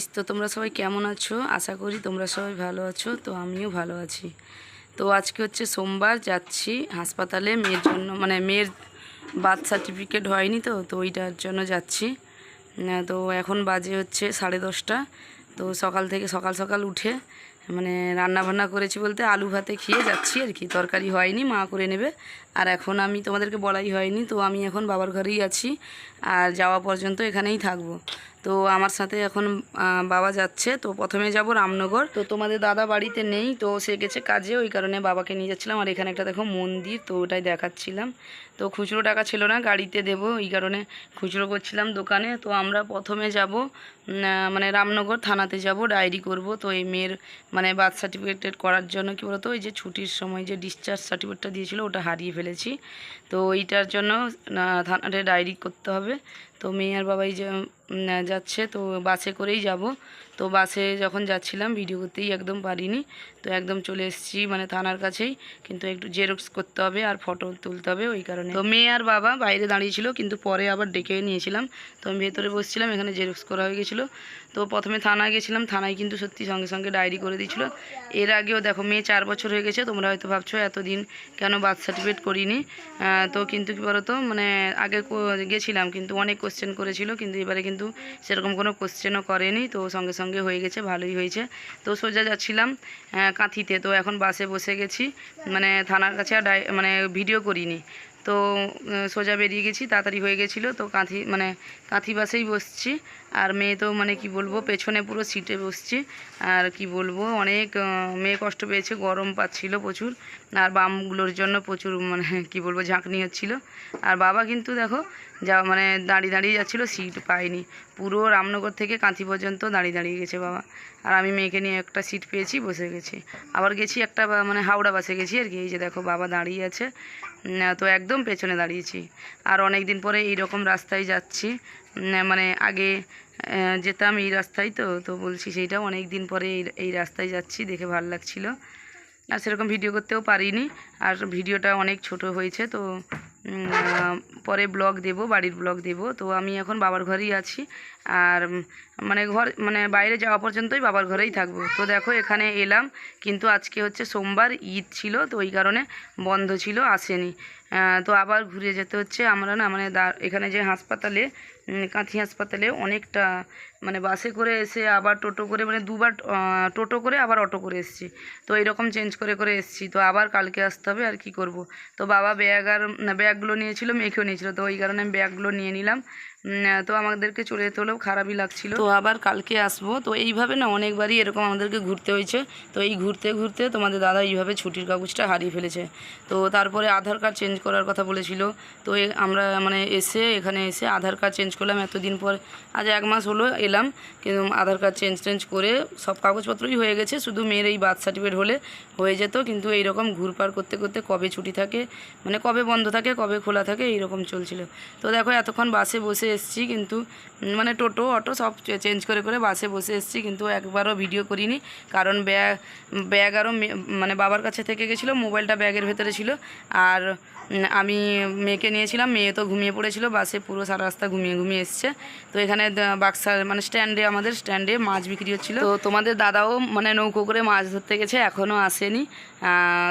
Guys তো তোমরা সবাই কেমন আছো? আশা করি তোমরা সবাই ভালো আছো, তো আমিও ভালো আছি। তো আজকে হচ্ছে সোমবার, যাচ্ছি হাসপাতালে, মেয়ের জন্য মানে মেয়ের বার্থ সার্টিফিকেট হয়নি তো তো ওইটার জন্য যাচ্ছি। তো এখন বাজে হচ্ছে সাড়ে দশটা, তো সকাল থেকে সকাল সকাল উঠে মানে রান্না বান্না করেছি বলতে আলু ভাতে খেয়ে যাচ্ছি আর কি। তরকারি হয়নি, মা করে নেবে। আর এখন আমি তোমাদেরকে বলাই হয়নি, তো আমি এখন বাবার ঘরেই আছি, আর যাওয়া পর্যন্ত এখানেই থাকব। তো আমার সাথে এখন বাবা যাচ্ছে। তো প্রথমে যাব রামনগর। তো তোমাদের দাদা বাড়িতে নেই, তো সে গেছে কাজে। ওই কারণে বাবাকে নিয়ে যাচ্ছিলাম। আর এখানে একটা দেখো মন্দির, তো ওটাই দেখাচ্ছিলাম। তো খুচরো টাকা ছিল না, গাড়িতে দেবো। এই কারণে খুচরো করছিলাম দোকানে। তো আমরা প্রথমে যাব মানে রামনগর থানাতে যাব, ডায়েরি করব। তো এই মেয়ের মানে বার্থ সার্টিফিকেট করার জন্য কি বলতো, ওই যে ছুটির সময় যে ডিসচার্জ সার্টিফিকেটটা দিয়েছিল, ওটা হারিয়ে ফেলেছি। তো এইটার জন্য থানাতে ডায়েরি করতে হবে। তো মেয়ে আর বাবাই যাচ্ছে, তো বাসে করেই যাব। তো বাসে যখন যাচ্ছিলাম ভিডিও করতেই একদম পারিনি। তো একদম চলে এসেছি মানে থানার কাছেই। কিন্তু একটু জেরক্স করতে হবে আর ফটো তুলতে হবে ওই কারণে। তো মেয়ে আর বাবা বাইরে দাঁড়িয়েছিল কিন্তু পরে আবার ডেকে নিয়েছিলাম। তো আমি ভেতরে বসছিলাম, এখানে জেরক্স করা হয়ে গেছিল। তো প্রথমে থানায় গেছিলাম, থানায় কিন্তু সত্যি সঙ্গে সঙ্গে ডায়েরি করে দিয়েছিল। এর আগেও দেখো, মেয়ে চার বছর হয়ে গেছে, তোমরা হয়তো ভাবছ এতদিন কেন বার্থ সার্টিফিকেট করিনি। তো কিন্তু কী বলতো মানে আগে গেছিলাম, কিন্তু অনেক কোশ্চেন করেছিল, কিন্তু এবারে কিন্তু সেরকম কোনো কোশ্চেনও করেনি। তো সঙ্গে সঙ্গে হয়ে গেছে, ভালোই হয়েছে। তো সোজা যাচ্ছিলাম কাঁথিতে। তো এখন বাসে বসে গেছি। মানে থানার কাছে আর মানে ভিডিও করিনি। তো সোজা বেরিয়ে গেছি, তাড়াতাড়ি হয়ে গেছিল, তো কাঁথি মানে কাঁথি বাসেই বসছি। আর মেয়ে তো মানে কি বলব, পেছনে পুরো সিটে বসছি। আর কি বলব, অনেক মেয়ে কষ্ট পেয়েছে, গরম পাচ্ছিল প্রচুর। আর বামগুলোর জন্য প্রচুর মানে কি বলব, ঝাঁকনি হচ্ছিল। আর বাবা কিন্তু দেখো, যা মানে দাঁড়িয়ে দাঁড়িয়ে যাচ্ছিল, সিট পায়নি। পুরো রামনগর থেকে কাঁথি পর্যন্ত দাঁড়িয়ে দাঁড়িয়ে গেছে বাবা। আর আমি মেয়েকে নিয়ে একটা সিট পেয়েছি, বসে গেছি। আবার গেছি একটা মানে হাওড়া বাসে গেছি আর কি, এই যে দেখো, বাবা দাঁড়িয়ে আছে। তো একদম পেছনে দাঁড়িয়েছি। আর অনেক দিন পরে এই রকম রাস্তায় যাচ্ছি। মানে আগে যেতাম এই রাস্তায় তো তো বলছি সেইটা অনেক দিন পরে এই এই রাস্তায় যাচ্ছি, দেখে ভালো লাগছিল। আর সেরকম ভিডিও করতেও পারিনি। আর ভিডিওটা অনেক ছোট হয়েছে, তো পরে ব্লগ দেব, বাড়ির ব্লগ দেব। তো আমি এখন বাবার ঘরেই আছি। আর মানে ঘর মানে বাইরে যাওয়া পর্যন্তই বাবার ঘরেই থাকব। তো দেখো, এখানে এলাম। কিন্তু আজকে হচ্ছে সোমবার, ঈদ ছিল, তো ওই কারণে বন্ধ ছিল, আসেনি। তো আবার ঘুরে যেতে হচ্ছে। আমরা না মানে এখানে যে হাসপাতালে কাঁথি হাসপাতালে অনেকটা মানে বাসে করে এসে আবার টোটো করে মানে দুবার টোটো করে আবার অটো করে এসেছি। তো এরকম চেঞ্জ করে করে এসেছি। তো আবার কালকে আসতে হবে, আর কি করব? তো বাবা ব্যাগ আর ব্যাগগুলো নিয়েছিল, মেয়েকেও নিয়েছিল। তো ওই কারণে আমি ব্যাগগুলো নিয়ে নিলাম। তো আমাদেরকে চলে যেতে হলেও খারাপই লাগছিল। তো আবার কালকে আসব। তো এইভাবে না অনেকবারই এরকম আমাদেরকে ঘুরতে হয়েছে। তো এই ঘুরতে ঘুরতে তোমাদের দাদা এইভাবে ছুটির কাগজটা হারিয়ে ফেলেছে। তো তারপরে আধার কার্ড চেঞ্জ করার কথা বলেছিল। তো আমরা মানে এসে এখানে এসে আধার কার্ড চেঞ্জ করলাম। এতদিন পর আজ এক মাস হলো এলাম। কিন্তু আধার কার্ড চেঞ্জ টেঞ্জ করে সব কাগজপত্রই হয়ে গেছে। শুধু মেয়ের এই বার্থ সার্টিফিকেট হলে হয়ে যেত। কিন্তু এইরকম ঘুরপার করতে করতে কবে ছুটি থাকে মানে কবে বন্ধ থাকে, কবে খোলা থাকে, এইরকম চলছিল। তো দেখো এতক্ষণ বাসে বসে এসেছি কিন্তু মানে টোটো, অটো সব চেঞ্জ করে করে বাসে বসে এসেছি, কিন্তু একবারও ভিডিও করিনি। কারণ ব্যাগ ব্যাগ আরও মানে বাবার কাছে থেকে গেছিল, মোবাইলটা ব্যাগের ভেতরে ছিল। আর আমি মেয়েকে নিয়েছিলাম, মেয়ে তো ঘুমিয়ে পড়েছিল বাসে পুরো সারা রাস্তা ঘুমিয়ে ঘুমিয়ে এসছে। তো এখানে বাক্সার মানে স্ট্যান্ডে আমাদের স্ট্যান্ডে মাছ বিক্রি হচ্ছিল। তো তোমাদের দাদাও মানে নৌকো করে মাছ ধরতে গেছে এখনও আসেনি।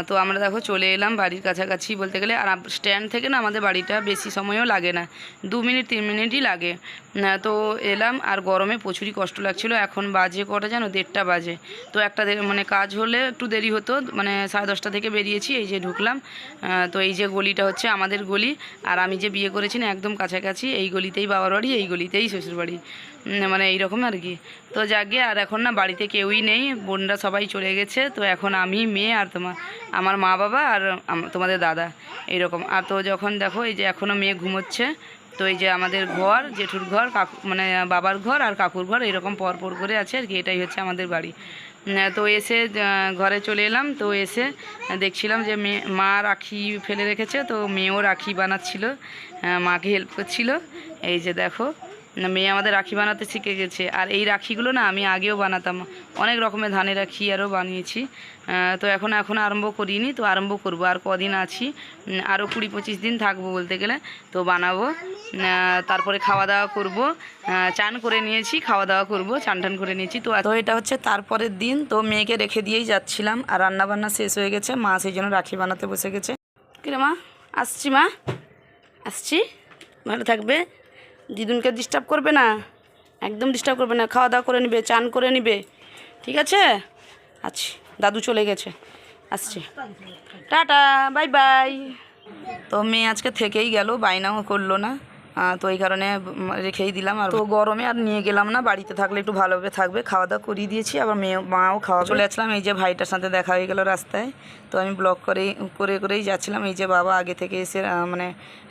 তো আমরা দেখো চলে এলাম বাড়ির কাছাকাছি বলতে গেলে। আর স্ট্যান্ড থেকে না আমাদের বাড়িটা বেশি সময়ও লাগে না। দু মিনিট, তিন মিনিটই লাগে। তো এলাম আর গরমে প্রচুরই কষ্ট লাগছিল। এখন বাজে কটা জানো? দেড়টা বাজে। তো একটা মানে কাজ হলে একটু দেরি হতো। মানে সাড়ে দশটা থেকে বেরিয়েছি, এই যে ঢুকলাম। তো এই যে গলিটা হচ্ছে আমাদের গলি। আর আমি যে বিয়ে করেছি না, একদম কাছাকাছি, এই গলিতেই বাবার বাড়ি, এই গলিতেই শ্বশুর বাড়ি। মানে এইরকম আর কি। তো যাকে, আর এখন না বাড়িতে কেউই নেই, বোনরা সবাই চলে গেছে। তো এখন আমি, মেয়ে আর তোমার আমার মা বাবা আর তোমাদের দাদা, এইরকম। আর তো যখন দেখো, এই যে এখনও মেয়ে ঘুমোচ্ছে তো এই যে আমাদের ঘর, জেঠুর ঘর, কাকু মানে বাবার ঘর আর কাকুর ঘর, এরকম পরপর পর করে আছে আর কি, এটাই হচ্ছে আমাদের বাড়ি। তো এসে ঘরে চলে এলাম, তো এসে দেখছিলাম যে মেয়ে, মা রাখি ফেলে রেখেছে, তো মেয়েও রাখি বানাচ্ছিল মাকে হেল্প করছিল। এই যে দেখো মেয়ে আমাদের রাখি বানাতে শিখে গেছে। আর এই রাখিগুলো না আমি আগেও বানাতাম। অনেক রকমের ধানের রাখি আরও বানিয়েছি। তো এখন এখন আরম্ভ করিনি, তো আরম্ভ করব। আর কদিন আছি আরও কুড়ি পঁচিশ দিন থাকব বলতে গেলে। তো বানাবো। তারপরে খাওয়া দাওয়া করব। চান করে নিয়েছি, খাওয়া দাওয়া করব, চান টান করে নিয়েছি। তো তো এটা হচ্ছে তারপরের দিন। তো মেয়েকে রেখে দিয়েই যাচ্ছিলাম। আর রান্না বান্না শেষ হয়ে গেছে। মা সেই জন্য রাখি বানাতে বসে গেছে। কিরে মা, আসছি মা। আসছি। ভালো থাকবে। দিদুনকে ডিস্টার্ব করবে না? একদম ডিস্টার্ব করবে না। খাওয়া দাওয়া করে নিবে, চান করে নিবে। ঠিক আছে? আচ্ছা দাদু চলে গেছে। আসছি। টাটা বাই বাই তো মেয়ে আজকে থেকেই গেল বাইনাও করল না। তো এই কারণে রেখেই দিলাম। আর তো গরমে আর নিয়ে গেলাম না বাড়িতে থাকলে একটু ভালোভাবে থাকবে। খাওয়া দাওয়া করিয়ে দিয়েছি আবার মেয়ে মাও খাওয়া চলে আসলাম এই যে ভাইটার সাথে দেখা হয়ে গেল রাস্তায়। তো আমি ব্লগ করে করে করেই যাচ্ছিলাম। এই যে বাবা আগে থেকে এসে মানে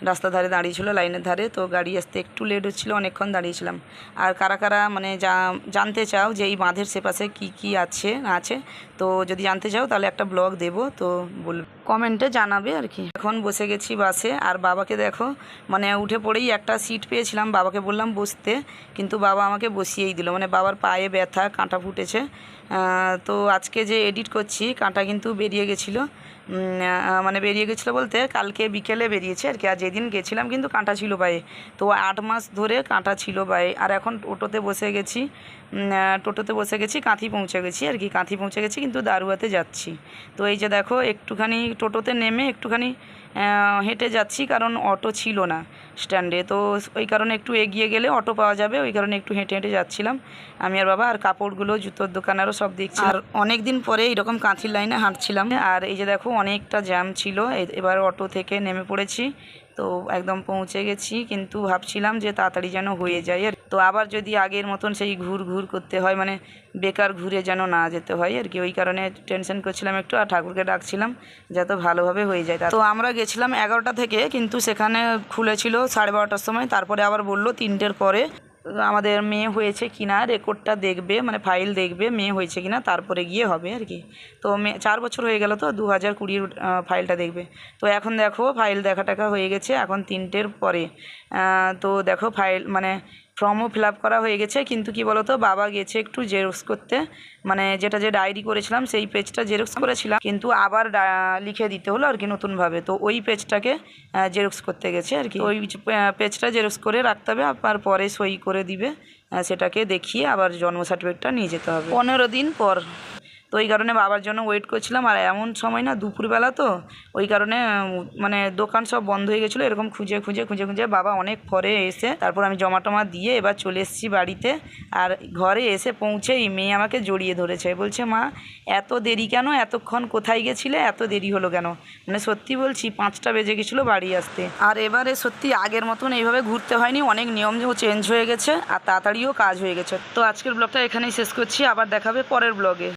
রাস্তার ধারে দাঁড়িয়েছিল লাইনের ধারে। তো গাড়ি আসতে একটু লেট হচ্ছিল অনেকক্ষণ দাঁড়িয়েছিলাম। আর কারা কারা মানে যা জানতে চাও যে এই বাঁধের সেপাশে কি কি আছে না আছে তো যদি জানতে চাও তাহলে একটা ব্লগ দেবো তো বল কমেন্টে জানাবে আর কি। এখন বসে গেছি বাসে, আর বাবাকে দেখো মানে উঠে পড়েই একটা সিট পেয়েছিলাম, বাবাকে বললাম বসতে, কিন্তু বাবা আমাকে বসিয়েই দিল মানে বাবার পায়ে ব্যথা, কাঁটা ফুটেছে। তো আজকে যে এডিট করছি, কাঁটা কিন্তু বেরিয়ে গেছিল। মানে বেরিয়ে গেছিল বলতে কালকে বিকেলে বেরিয়েছে আর কি, আর যেদিন গেছিলাম কিন্তু কাঁটা ছিল পায়ে। তো আট মাস ধরে কাঁটা ছিল পায়ে। আর এখন টোটোতে বসে গেছি টোটোতে বসে গেছি, কাঁথি পৌঁছে গেছি আর কি, কাঁথি পৌঁছে গেছি কিন্তু দারুয়াতে যাচ্ছি। তো এই যে দেখো, একটুখানি টোটোতে নেমে একটুখানি হেঁটে যাচ্ছি কারণ অটো ছিল না স্ট্যান্ডে। তো ওই কারণে একটু এগিয়ে গেলে অটো পাওয়া যাবে ওই কারণে একটু হেঁটে হেঁটে যাচ্ছিলাম। আমি আর বাবা আর কাপড়গুলো জুতোর দোকান আরও সব দেখছি। আর অনেক দিন পরে এইরকম কাঁথির লাইনে হাঁটছিলাম। আর এই যে দেখো অনেকটা জ্যাম ছিল। এবার অটো থেকে নেমে পড়েছি। তো একদম পৌঁছে গেছি, কিন্তু ভাবছিলাম যে তাড়াতাড়ি যেন হয়ে যায়। আর তো আবার যদি আগের মতন সেই ঘুর ঘুর করতে হয় মানে বেকার ঘুরে যেন না যেতে হয়, আর কি। ওই কারণে টেনশন করছিলাম একটু আর ঠাকুরকে ডাকছিলাম যাতে ভালোভাবে হয়ে যায়। তো আমরা গেছিলাম এগারোটা থেকে, কিন্তু সেখানে খুলেছিল সাড়ে বারোটার সময়, তারপরে আবার বলল তিনটের পরে আমাদের মেয়ে হয়েছে কিনা রেকর্ডটা দেখবে মানে ফাইল দেখবে মেয়ে হয়েছে কিনা, তারপরে গিয়ে হবে আর কি। তো মেয়ে, চার বছর হয়ে গেল তো, দু হাজার কুড়ির ফাইলটা দেখবে। তো এখন দেখো, ফাইল দেখা টাকা হয়ে গেছে, এখন তিনটের পরে। তো দেখো ফাইল মানে ফর্মও ফিল করা হয়ে গেছে। কিন্তু কি বলতো, বাবা গেছে একটু জেরক্স করতে। মানে যেটা যে ডায়েরি করেছিলাম, সেই পেজটা জেরক্স করেছিলাম। কিন্তু আবার লিখে দিতে হলো আর কি নতুনভাবে। তো ওই পেজটাকে জেরক্স করতে গেছে আর কি। ওই পেজটা জেরক্স করে রাখতে হবে আর পরে সই করে দিবে। সেটাকে দেখিয়ে আবার জন্ম সার্টিফিকেটটা নিয়ে যেতে হবে। পনেরো দিন পর তো ওই কারণে বাবার জন্য ওয়েট করছিলাম, আর এমন সময় না দুপুরবেলা তো, ওই কারণে মানে দোকান সব বন্ধ হয়ে গেছিল, এরকম খুঁজে খুঁজে খুঁজে খুঁজে বাবা অনেক পরে এসে, তারপর আমি জমা টমা দিয়ে এবার চলে এসেছি বাড়িতে, আর ঘরে এসে পৌঁছেই মেয়ে আমাকে জড়িয়ে ধরেছে, বলছে, মা, এত দেরি কেন? এতক্ষণ কোথায় গেছিলে? এত দেরি হলো কেন? মানে সত্যি বলছি, পাঁচটা বেজে গেছিল বাড়ি আসতে, আর এবারে সত্যি আগের মতন এইভাবে ঘুরতে হয়নি, অনেক নিয়ম চেঞ্জ হয়ে গেছে, আর তাড়াতাড়িও কাজ হয়ে গেছে। তো আজকের ব্লগটা এখানেই শেষ করছি, আবার দেখাবে পরের ব্লগে